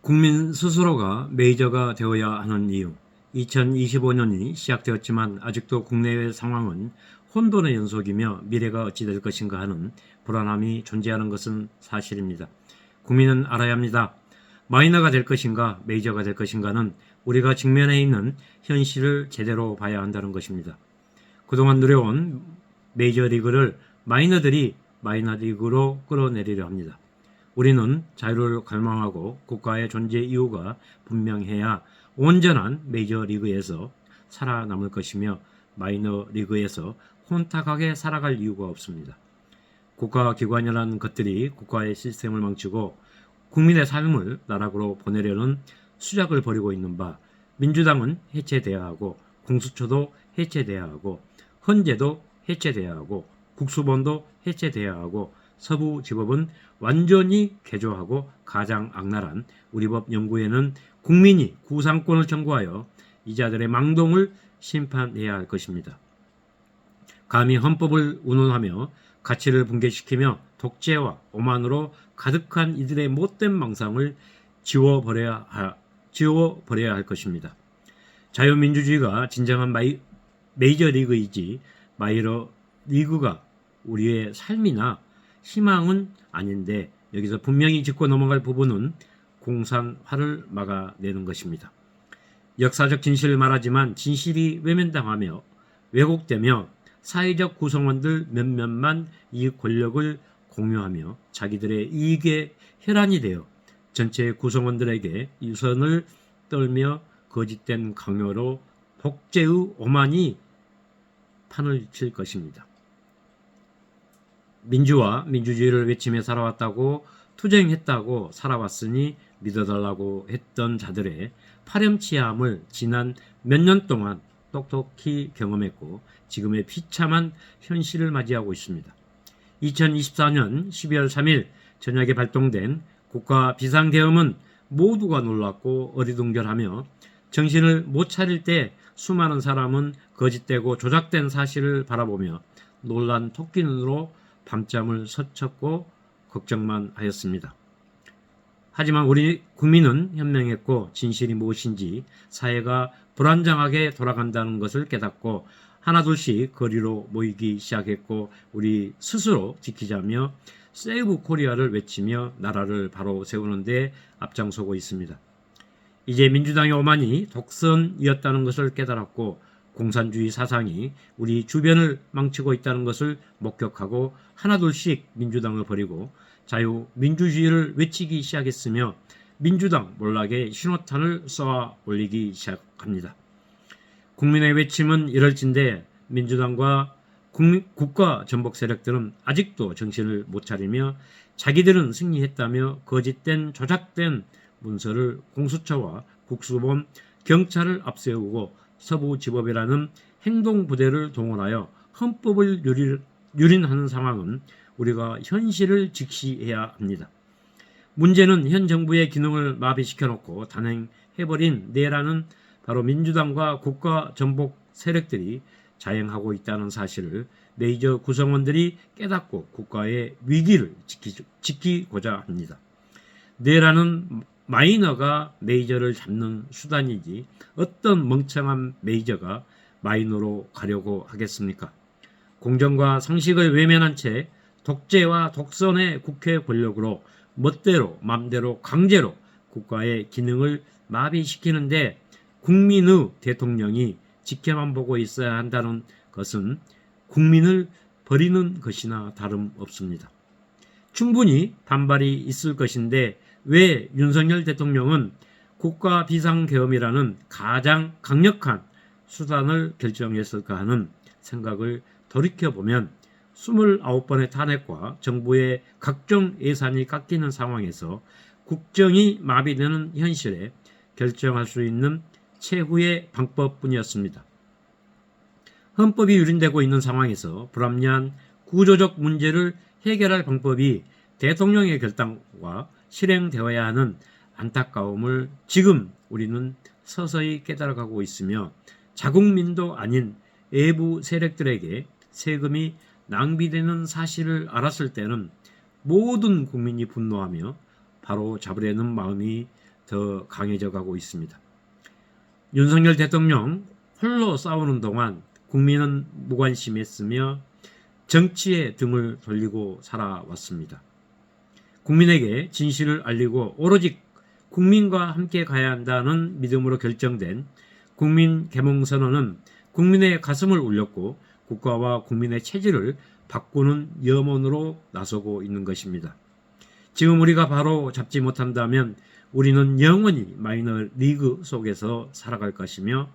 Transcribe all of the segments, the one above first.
국민 스스로가 메이저가 되어야 하는 이유. 2025년이 시작되었지만 아직도 국내외 상황은 혼돈의 연속이며 미래가 어찌 될 것인가 하는 불안함이 존재하는 것은 사실입니다. 국민은 알아야 합니다. 마이너가 될 것인가 메이저가 될 것인가는 우리가 직면해 있는 현실을 제대로 봐야 한다는 것입니다. 그동안 누려온 메이저리그를 마이너들이 마이너리그로 끌어내리려 합니다. 우리는 자유를 갈망하고 국가의 존재 이유가 분명해야 온전한 메이저 리그에서 살아남을 것이며 마이너 리그에서 혼탁하게 살아갈 이유가 없습니다. 국가기관이라는 것들이 국가의 시스템을 망치고 국민의 삶을 나락으로 보내려는 수작을 벌이고 있는 바 민주당은 해체돼야 하고 공수처도 해체돼야 하고 헌재도 해체돼야 하고 국수본도 해체돼야 하고 서부 지법은 완전히 개조하고 가장 악랄한 우리법 연구에는 국민이 구상권을 청구하여 이자들의 망동을 심판해야 할 것입니다. 감히 헌법을 운운하며 가치를 붕괴시키며 독재와 오만으로 가득한 이들의 못된 망상을 지워버려야, 하, 지워버려야 할 것입니다. 자유민주주의가 진정한 마이, 메이저리그이지 마이너 리그가 우리의 삶이나 희망은 아닌데 여기서 분명히 짚고 넘어갈 부분은 공산화를 막아내는 것입니다. 역사적 진실을 말하지만 진실이 외면당하며 왜곡되며 사회적 구성원들 몇몇만 이 권력을 공유하며 자기들의 이익에 혈안이 되어 전체 구성원들에게 유선을 떨며 거짓된 강요로 독재의 오만이 판을 칠 것입니다. 민주화, 민주주의를 외치며 살아왔다고 투쟁했다고 살아왔으니 믿어달라고 했던 자들의 파렴치함을 지난 몇 년 동안 똑똑히 경험했고 지금의 비참한 현실을 맞이하고 있습니다. 2024년 12월 3일 저녁에 발동된 국가 비상계엄은 모두가 놀랐고 어리둥절하며 정신을 못 차릴 때 수많은 사람은 거짓되고 조작된 사실을 바라보며 놀란 토끼 눈으로 밤잠을 서쳤고 걱정만 하였습니다. 하지만 우리 국민은 현명했고 진실이 무엇인지 사회가 불안정하게 돌아간다는 것을 깨닫고 하나둘씩 거리로 모이기 시작했고 우리 스스로 지키자며 세이브 코리아를 외치며 나라를 바로 세우는데 앞장서고 있습니다. 이제 민주당의 오만이 독선이었다는 것을 깨달았고 공산주의 사상이 우리 주변을 망치고 있다는 것을 목격하고 하나둘씩 민주당을 버리고 자유민주주의를 외치기 시작했으며 민주당 몰락에 신호탄을 쏘아 올리기 시작합니다. 국민의 외침은 이럴진데 민주당과 국민, 국가 전복 세력들은 아직도 정신을 못 차리며 자기들은 승리했다며 거짓된 조작된 문서를 공수처와 국수본 경찰을 앞세우고 서부지법이라는 행동부대를 동원하여 헌법을 유린, 유린하는 상황은 우리가 현실을 직시해야 합니다. 문제는 현 정부의 기능을 마비시켜놓고 단행해버린 내라는 바로 민주당과 국가 전복 세력들이 자행하고 있다는 사실을 메이저 구성원들이 깨닫고 국가의 위기를 지키, 고자 합니다. 내라는 마이너가 메이저를 잡는 수단이지 어떤 멍청한 메이저가 마이너로 가려고 하겠습니까? 공정과 상식을 외면한 채 독재와 독선의 국회 권력으로 멋대로 맘대로 강제로 국가의 기능을 마비시키는데 국민의 대통령이 지켜만 보고 있어야 한다는 것은 국민을 버리는 것이나 다름없습니다. 충분히 반발이 있을 것인데 왜 윤석열 대통령은 국가 비상계엄이라는 가장 강력한 수단을 결정했을까 하는 생각을 돌이켜보면 29번의 탄핵과 정부의 각종 예산이 깎이는 상황에서 국정이 마비되는 현실에 결정할 수 있는 최후의 방법뿐이었습니다. 헌법이 유린되고 있는 상황에서 불합리한 구조적 문제를 해결할 방법이 대통령의 결단과 실행되어야 하는 안타까움을 지금 우리는 서서히 깨달아가고 있으며 자국민도 아닌 외부 세력들에게 세금이 낭비되는 사실을 알았을 때는 모든 국민이 분노하며 바로 잡으려는 마음이 더 강해져 가고 있습니다. 윤석열 대통령 홀로 싸우는 동안 국민은 무관심했으며 정치에 등을 돌리고 살아왔습니다. 국민에게 진실을 알리고 오로지 국민과 함께 가야 한다는 믿음으로 결정된 국민 개몽 선언은 국민의 가슴을 울렸고 국가와 국민의 체질을 바꾸는 염원으로 나서고 있는 것입니다. 지금 우리가 바로 잡지 못한다면 우리는 영원히 마이너 리그 속에서 살아갈 것이며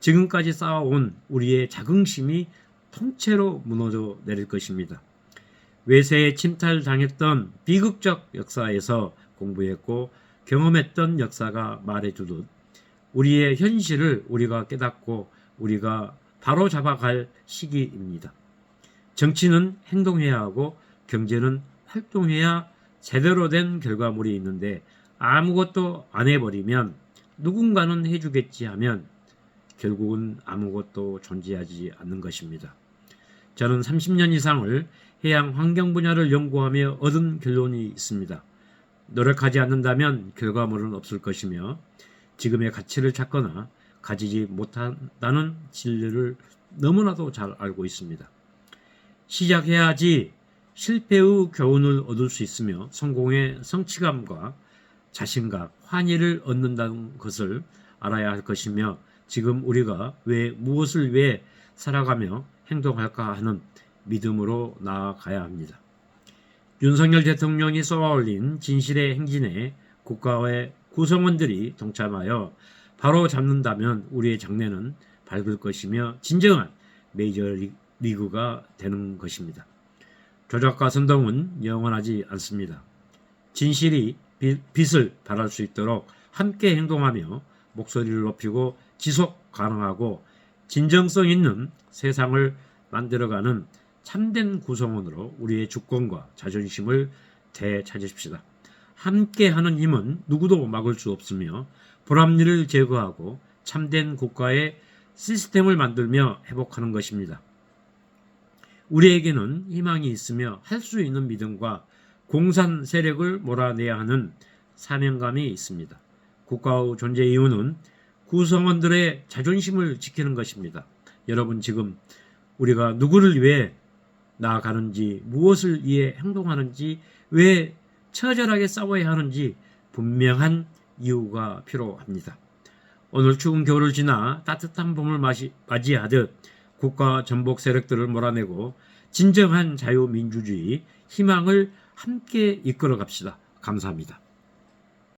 지금까지 쌓아온 우리의 자긍심이 통째로 무너져 내릴 것입니다. 외세에 침탈당했던 비극적 역사에서 공부했고 경험했던 역사가 말해주듯 우리의 현실을 우리가 깨닫고 우리가 바로 잡아갈 시기입니다. 정치는 행동해야 하고 경제는 활동해야 제대로 된 결과물이 있는데 아무것도 안 해버리면 누군가는 해주겠지 하면 결국은 아무것도 존재하지 않는 것입니다. 저는 30년 이상을 해양 환경 분야를 연구하며 얻은 결론이 있습니다. 노력하지 않는다면 결과물은 없을 것이며 지금의 가치를 찾거나 가지지 못한다는 진리를 너무나도 잘 알고 있습니다. 시작해야지 실패의 교훈을 얻을 수 있으며 성공의 성취감과 자신감, 환희를 얻는다는 것을 알아야 할 것이며 지금 우리가 왜 무엇을 위해 살아가며 행동할까 하는 믿음으로 나아가야 합니다. 윤석열 대통령이 쏘아올린 진실의 행진에 국가의 구성원들이 동참하여 바로 잡는다면 우리의 장래는 밝을 것이며 진정한 메이저리그가 되는 것입니다. 조작과 선동은 영원하지 않습니다. 진실이 빛을 발할 수 있도록 함께 행동하며 목소리를 높이고 지속 가능하고 진정성 있는 세상을 만들어가는 참된 구성원으로 우리의 주권과 자존심을 되찾으십시다. 함께하는 힘은 누구도 막을 수 없으며 불합리를 제거하고 참된 국가의 시스템을 만들며 회복하는 것입니다. 우리에게는 희망이 있으며 할 수 있는 믿음과 공산 세력을 몰아내야 하는 사명감이 있습니다. 국가의 존재 이유는 구성원들의 자존심을 지키는 것입니다. 여러분 지금 우리가 누구를 위해 나아가는지 무엇을 위해 행동하는지 왜 처절하게 싸워야 하는지 분명한 이유가 필요합니다. 오늘 추운 겨울을 지나 따뜻한 봄을 맞이하듯 국가 전복 세력들을 몰아내고 진정한 자유민주주의 희망을 함께 이끌어 갑시다. 감사합니다.